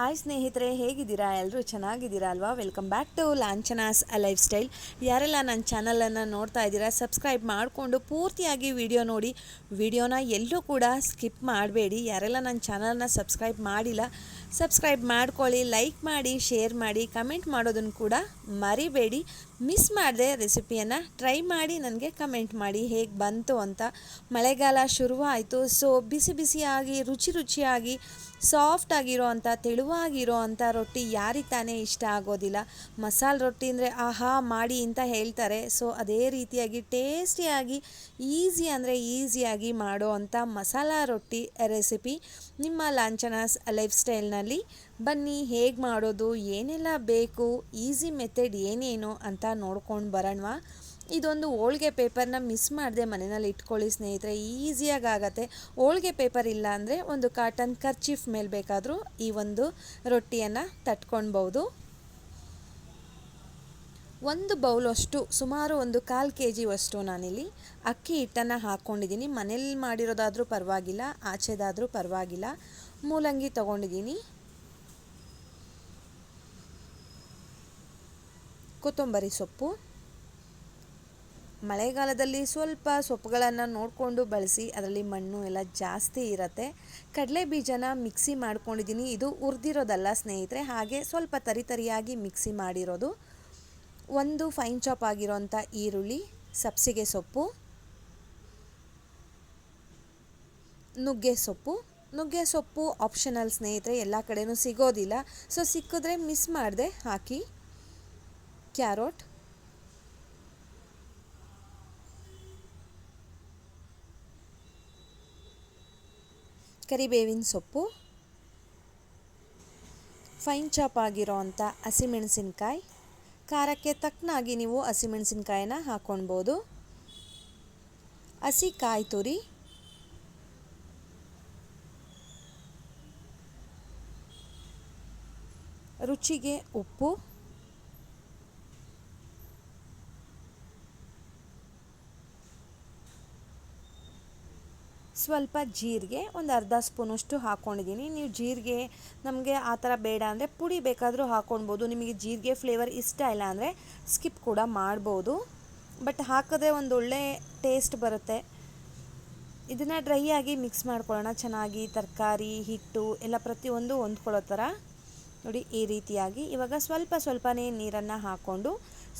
Hi ಸ್ನೇಹಿತರೆ, ಹೇಗಿದ್ದೀರಾ? ಎಲ್ಲರೂ ಚೆನ್ನಾಗಿದ್ದೀರಾ ಅಲ್ವಾ? Welcome back to Lanchana's lifestyle ಯಾರೆಲ್ಲ ನನ್ನ ಚಾನಲನ್ನು ನೋಡ್ತಾ ಇದ್ದೀರಾ ಸಬ್ಸ್ಕ್ರೈಬ್ ಮಾಡಿಕೊಂಡು ಪೂರ್ತಿಯಾಗಿ ವಿಡಿಯೋ ನೋಡಿ ವಿಡಿಯೋನ ಎಲ್ಲೂ ಕೂಡ ಸ್ಕಿಪ್ ಮಾಡಬೇಡಿ. ಯಾರೆಲ್ಲ ನನ್ನ ಚಾನಲನ್ನ ಸಬ್ಸ್ಕ್ರೈಬ್ ಮಾಡಿಲ್ಲ ಸಬ್ಸ್ಕ್ರೈಬ್ ಮಾಡ್ಕೊಳ್ಳಿ ಲೈಕ್ ಮಾಡಿ ಶೇರ್ ಮಾಡಿ ಕಮೆಂಟ್ ಮಾಡೋದನ್ನು ಕೂಡ ಮರಿಬೇಡಿ. ಮಿಸ್ ಮಾಡಿದೆ ರೆಸಿಪಿಯನ್ನು ಟ್ರೈ ಮಾಡಿ, ನನಗೆ ಕಮೆಂಟ್ ಮಾಡಿ, ಹೇಗೆ ಬಂತು ಅಂತ. ಮಳೆಗಾಲ ಶುರುವಾಯಿತು ಸೊ ಬಿಸಿ ಬಿಸಿಯಾಗಿ, ರುಚಿ ರುಚಿಯಾಗಿ ಸಾಫ್ಟ್ ಆಗಿರೋ ಅಂಥ ತೆಳುವಾಗಿರೋ ಅಂಥ ರೊಟ್ಟಿ ಯಾರಿಗೆ ತಾನೇ ಇಷ್ಟ ಆಗೋದಿಲ್ಲ. ಮಸಾಲೆ ರೊಟ್ಟಿ ಅಂದರೆ ಆಹಾ, ಮಾಡಿ ಅಂತ ಹೇಳ್ತಾರೆ. ಸೊ, ಅದೇ ರೀತಿಯಾಗಿ, ಟೇಸ್ಟಿಯಾಗಿ, ಈಸಿ ಅಂದರೆ ಈಸಿಯಾಗಿ ಮಾಡೋ ಅಂಥ ಮಸಾಲ ರೊಟ್ಟಿ ರೆಸಿಪಿ ನಿಮ್ಮ ಲಾಂಛನಾಸ್ ಲೈಫ್ ಸ್ಟೈಲ್ನಲ್ಲಿ ಬನ್ನಿ, ಹೇಗೆ ಮಾಡೋದು, ಏನೆಲ್ಲ ಬೇಕು, ಈಸಿ ಮೆಥಡ್ ಏನೇನು ಅಂತ ನೋಡ್ಕೊಂಡು ಬರೋಣವಾ. ಇದೊಂದು ಹೋಳ್ಗೆ ಪೇಪರ್ನ ಮಿಸ್ ಮಾಡದೆ ಮನೆಯಲ್ಲಿ ಇಟ್ಕೊಳ್ಳಿ ಸ್ನೇಹಿತರೆ ಈಸಿಯಾಗಿ ಆಗತ್ತೆ ಹೋಳ್ಗೆ ಪೇಪರ್ ಇಲ್ಲ ಅಂದರೆ ಒಂದು ಕಾಟನ್ ಕರ್ಚೀಫ್ ಮೇಲೆ ಬೇಕಾದರೂ ಈ ಒಂದು ರೊಟ್ಟಿಯನ್ನು ತಟ್ಕೊಳ್ಬೋದು ಒಂದು ಬೌಲಷ್ಟು ಸುಮಾರು ಒಂದು ಕಾಲು ಕೆ ಜಿವಷ್ಟು ನಾನಿಲ್ಲಿ ಅಕ್ಕಿ ಹಿಟ್ಟನ್ನು ಹಾಕ್ಕೊಂಡಿದ್ದೀನಿ ಮನೇಲಿ ಮಾಡಿರೋದಾದರೂ ಪರವಾಗಿಲ್ಲ, ಆಚೆದಾದರೂ ಪರವಾಗಿಲ್ಲ. ಮೂಲಂಗಿ ತಗೊಂಡಿದ್ದೀನಿ. ಕೊತ್ತಂಬರಿ ಸೊಪ್ಪು. ಮಳೆಗಾಲದಲ್ಲಿ ಸ್ವಲ್ಪ ಸೊಪ್ಪುಗಳನ್ನು ನೋಡಿಕೊಂಡು ಬಳಸಿ, ಅದರಲ್ಲಿ ಮಣ್ಣು ಎಲ್ಲ ಜಾಸ್ತಿ ಇರುತ್ತೆ. ಕಡಲೆ ಬೀಜನ ಮಿಕ್ಸಿ ಮಾಡ್ಕೊಂಡಿದ್ದೀನಿ. ಇದು ಹುರಿದಿರೋದಲ್ಲ ಸ್ನೇಹಿತರೆ, ಹಾಗೆ ಸ್ವಲ್ಪ ತರಿತರಿಯಾಗಿ ಮಿಕ್ಸಿ ಮಾಡಿರೋದು. ಒಂದು ಫೈನ್ ಚಾಪ್ ಆಗಿರೋಂಥ ಈರುಳ್ಳಿ, ಸಬ್ಸಿಗೆ ಸೊಪ್ಪು, ನುಗ್ಗೆ ಸೊಪ್ಪು. ನುಗ್ಗೆ ಸೊಪ್ಪು ಆಪ್ಷನಲ್ ಸ್ನೇಹಿತರೆ, ಎಲ್ಲ ಕಡೆಯೂ ಸಿಗೋದಿಲ್ಲ. ಸೊ ಸಿಕ್ಕಿದ್ರೆ ಮಿಸ್ ಮಾಡಿದೆ ಹಾಕಿ. ಕ್ಯಾರೋಟ್ ಕರಿಬೇವಿನ ಸೊಪ್ಪು ಫೈನ್ ಚಾಪ್ ಆಗಿರೋ ಅಂಥ ಹಸಿಮೆಣಸಿನ್ಕಾಯಿ, ಖಾರಕ್ಕೆ ತಕ್ಕನಾಗಿ ನೀವು ಹಸಿಮೆಣಸಿನ್ಕಾಯಿನ ಹಾಕ್ಕೊಳ್ಬೋದು ಹಸಿ ಕಾಯಿ ತುರಿ, ರುಚಿಗೆ ಉಪ್ಪು ಸ್ವಲ್ಪ ಜೀರಿಗೆ ಒಂದು ಅರ್ಧ ಸ್ಪೂನಷ್ಟು ಹಾಕ್ಕೊಂಡಿದ್ದೀನಿ ನೀವು ಜೀರಿಗೆ ನಮಗೆ ಆ ಥರ ಬೇಡ ಅಂದರೆ ಪುಡಿ ಬೇಕಾದರೂ ಹಾಕ್ಕೊಳ್ಬೋದು ನಿಮಗೆ ಜೀರಿಗೆ ಫ್ಲೇವರ್ ಇಷ್ಟ ಇಲ್ಲ ಅಂದರೆ ಸ್ಕಿಪ್ ಕೂಡ ಮಾಡ್ಬೋದು. ಬಟ್ ಹಾಕಿದ್ರೆ ಒಂದು ಒಳ್ಳೆ ಟೇಸ್ಟ್ ಬರುತ್ತೆ. ಇದನ್ನು ಡ್ರೈ ಆಗಿ ಮಿಕ್ಸ್ ಮಾಡ್ಕೊಳ್ಳೋಣ. ಚೆನ್ನಾಗಿ ತರಕಾರಿ, ಹಿಟ್ಟು ಎಲ್ಲ ಪ್ರತಿಯೊಂದು ಹೊಂದ್ಕೊಳ್ಳೋ ಥರ. ನೋಡಿ, ಈ ರೀತಿಯಾಗಿ. ಇವಾಗ ಸ್ವಲ್ಪ ಸ್ವಲ್ಪನೇ ನೀರನ್ನು ಹಾಕ್ಕೊಂಡು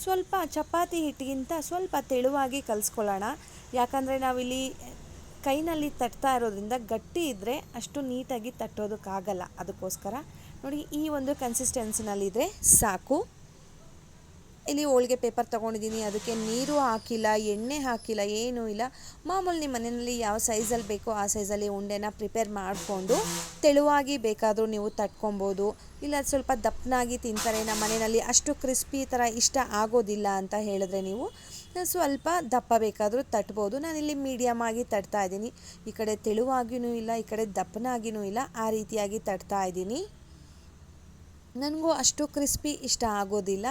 ಸ್ವಲ್ಪ ಚಪಾತಿ ಹಿಟ್ಟಿಗಿಂತ ಸ್ವಲ್ಪ ತೆಳುವಾಗಿ ಕಲಿಸ್ಕೊಳ್ಳೋಣ. ಯಾಕಂದರೆ ನಾವಿಲ್ಲಿ ಕೈನಲ್ಲಿ ತಟ್ತಾ ಇರೋದ್ರಿಂದ ಗಟ್ಟಿ ಇದ್ದರೆ ಅಷ್ಟು ನೀಟಾಗಿ ತಟ್ಟೋದಕ್ಕಾಗಲ್ಲ. ಅದಕ್ಕೋಸ್ಕರ ನೋಡಿ, ಈ ಒಂದು ಕನ್ಸಿಸ್ಟೆನ್ಸಿನಲ್ಲಿದ್ದರೆ ಸಾಕು. ಇಲ್ಲಿ ಹೋಳಿಗೆ ಪೇಪರ್ ತೊಗೊಂಡಿದ್ದೀನಿ, ಅದಕ್ಕೆ ನೀರು ಹಾಕಿಲ್ಲ, ಎಣ್ಣೆ ಹಾಕಿಲ್ಲ, ಏನೂ ಇಲ್ಲ. ಮಾಮೂಲಿ ನಿಮ್ಮ ಮನೆಯಲ್ಲಿ ಯಾವ ಸೈಜಲ್ಲಿ ಬೇಕೋ ಆ ಸೈಜಲ್ಲಿ ಉಂಡೆನ ಪ್ರಿಪೇರ್ ಮಾಡಿಕೊಂಡು ತೆಳುವಾಗಿ ಬೇಕಾದರೂ ನೀವು ತಟ್ಕೊಬೋದು. ಇಲ್ಲ ಸ್ವಲ್ಪ ದಪ್ಪನಾಗಿ ತಿಂತಾರೆ. ನಮ್ಮ ಮನೆಯಲ್ಲಿ ಅಷ್ಟು ಕ್ರಿಸ್ಪಿ ಥರ ಇಷ್ಟ ಆಗೋದಿಲ್ಲ ಅಂತ ಹೇಳಿದ್ರೆ ನೀವು ಸ್ವಲ್ಪ ದಪ್ಪ ಬೇಕಾದರೂ ತಟ್ಬೋದು. ನಾನಿಲ್ಲಿ ಮೀಡಿಯಮ್ ಆಗಿ ತಟ್ತಾ ಇದ್ದೀನಿ. ಈ ಕಡೆ ತೆಳುವಾಗಿಯೂ ಇಲ್ಲ, ಈ ಕಡೆ ದಪ್ಪನಾಗಿಯೂ ಇಲ್ಲ, ಆ ರೀತಿಯಾಗಿ ತಟ್ತಾ ಇದ್ದೀನಿ. ನನಗೂ ಅಷ್ಟು ಕ್ರಿಸ್ಪಿ ಇಷ್ಟ ಆಗೋದಿಲ್ಲ.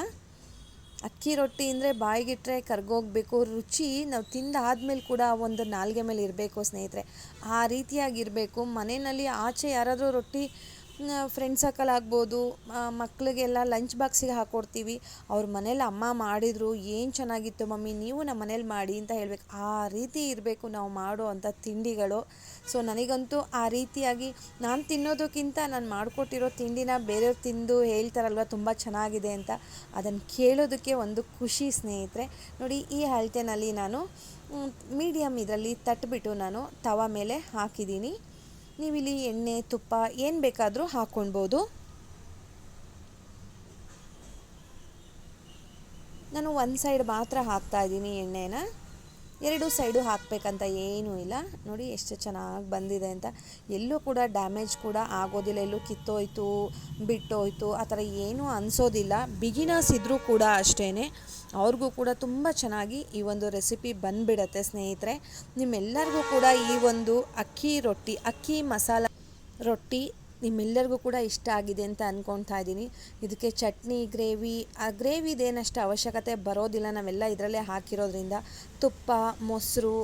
ಅಕ್ಕಿ ರೊಟ್ಟಿ ಅಂದರೆ ಬಾಯಿಗಿಟ್ರೆ ಕರ್ಗೋಗಬೇಕು, ರುಚಿ ನಾವು ತಿಂದಾದ್ಮೇಲೆ ಕೂಡ ಒಂದು ನಾಲ್ಗೆ ಮೇಲೆ ಇರಬೇಕು ಸ್ನೇಹಿತರೆ. ಆ ರೀತಿಯಾಗಿರಬೇಕು ಮನೆಯಲ್ಲಿ ಆಚೆ ಯಾರಾದರೂ ರೊಟ್ಟಿ ಫ್ರೆಂಡ್ ಸರ್ಕಲ್ ಆಗ್ಬೋದು ಮಕ್ಕಳಿಗೆಲ್ಲ ಲಂಚ್ ಬಾಕ್ಸಿಗೆ ಹಾಕ್ಕೊಡ್ತೀವಿ ಅವ್ರ ಮನೇಲಿ ಅಮ್ಮ ಮಾಡಿದರು, ಏನು ಚೆನ್ನಾಗಿತ್ತು ಮಮ್ಮಿ, ನೀವು ನಮ್ಮ ಮನೇಲಿ ಮಾಡಿ ಅಂತ ಹೇಳ್ಬೇಕು. ಆ ರೀತಿ ಇರಬೇಕು ನಾವು ಮಾಡೋ ಅಂಥ ತಿಂಡಿಗಳು. ಸೊ ನನಗಂತೂ ಆ ರೀತಿಯಾಗಿ ನಾನು ತಿನ್ನೋದಕ್ಕಿಂತ ನಾನು ಮಾಡಿಕೊಟ್ಟಿರೋ ತಿಂಡಿನ ಬೇರೆಯವ್ರು ತಿಂದು ಹೇಳ್ತಾರಲ್ವ, ತುಂಬ ಚೆನ್ನಾಗಿದೆ ಅಂತ ಅದನ್ನು ಕೇಳೋದಕ್ಕೆ ಒಂದು ಖುಷಿ ಸ್ನೇಹಿತರೆ. ನೋಡಿ, ಈ ಅಳತೆನಲ್ಲಿ ನಾನು ಮೀಡಿಯಮ್ ಇದರಲ್ಲಿ ತಟ್ಬಿಟ್ಟು ನಾನು ತವ ಮೇಲೆ ಹಾಕಿದ್ದೀನಿ. ನೀವಿಲ್ಲಿ ಎಣ್ಣೆ ತುಪ್ಪ ಏನು ಬೇಕಾದರೂ ಹಾಕ್ಕೊಳ್ಬೋದು ನಾನು ಒಂದು ಸೈಡ್ ಮಾತ್ರ ಹಾಕ್ತಾ ಇದ್ದೀನಿ ಎಣ್ಣೆನ. ಎರಡು ಸೈಡು ಹಾಕಬೇಕಂತ ಏನೂ ಇಲ್ಲ. ನೋಡಿ ಎಷ್ಟು ಚೆನ್ನಾಗಿ ಬಂದಿದೆ ಅಂತ. ಎಲ್ಲೂ ಕೂಡ ಡ್ಯಾಮೇಜ್ ಕೂಡ ಆಗೋದಿಲ್ಲ. ಎಲ್ಲೂ ಕಿತ್ತೋಯ್ತು, ಬಿಟ್ಟೋಯ್ತು, ಆ ಥರ ಏನೂ ಅನಿಸೋದಿಲ್ಲ. ಬಿಗಿನರ್ಸ್ ಇದ್ದರೂ ಕೂಡ ಅಷ್ಟೇ ಅವ್ರಿಗೂ ಕೂಡ ತುಂಬ ಚೆನ್ನಾಗಿ ಈ ಒಂದು ರೆಸಿಪಿ ಬಂದುಬಿಡತ್ತೆ ಸ್ನೇಹಿತರೆ. ನಿಮ್ಮೆಲ್ಲರಿಗೂ ಕೂಡ ಈ ಒಂದು ಅಕ್ಕಿ ರೊಟ್ಟಿ, ಅಕ್ಕಿ ಮಸಾಲ ರೊಟ್ಟಿ ನಿಮ್ಮೆಲ್ಲರಿಗೂ ಕೂಡ ಇಷ್ಟ ಆಗಿದೆ ಅಂತ ಅಂದ್ಕೊಳ್ತಾ ಇದ್ದೀನಿ. ಇದಕ್ಕೆ ಚಟ್ನಿ, ಗ್ರೇವಿ, ಆ ಗ್ರೇವಿದೇನಷ್ಟು ಅವಶ್ಯಕತೆ ಬರೋದಿಲ್ಲ. ನಾವೆಲ್ಲ ಇದರಲ್ಲೇ ಹಾಕಿರೋದ್ರಿಂದ ತುಪ್ಪ, ಮೊಸರು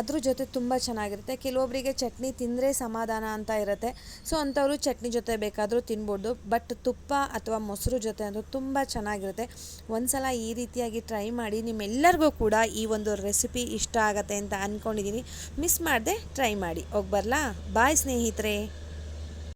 ಅದ್ರ ಜೊತೆ ತುಂಬ ಚೆನ್ನಾಗಿರುತ್ತೆ. ಕೆಲವೊಬ್ಬರಿಗೆ ಚಟ್ನಿ ತಿಂದರೆ ಸಮಾಧಾನ ಅಂತ ಇರುತ್ತೆ. ಸೊ ಅಂಥವರು ಚಟ್ನಿ ಜೊತೆ ಬೇಕಾದರೂ ತಿನ್ಬೋದು. ಬಟ್ ತುಪ್ಪ ಅಥವಾ ಮೊಸರು ಜೊತೆ ಅಂತೂ ತುಂಬ ಚೆನ್ನಾಗಿರುತ್ತೆ. ಒಂದ್ಸಲ ಈ ರೀತಿಯಾಗಿ ಟ್ರೈ ಮಾಡಿ ನಿಮ್ಮೆಲ್ಲರಿಗೂ ಕೂಡ ಈ ಒಂದು ರೆಸಿಪಿ ಇಷ್ಟ ಆಗತ್ತೆ ಅಂತ ಅಂದ್ಕೊಂಡಿದ್ದೀನಿ ಮಿಸ್ ಮಾಡದೆ ಟ್ರೈ ಮಾಡಿ. ಹೋಗಿ ಬರಲಾ? ಬಾಯ್ ಸ್ನೇಹಿತರೆ.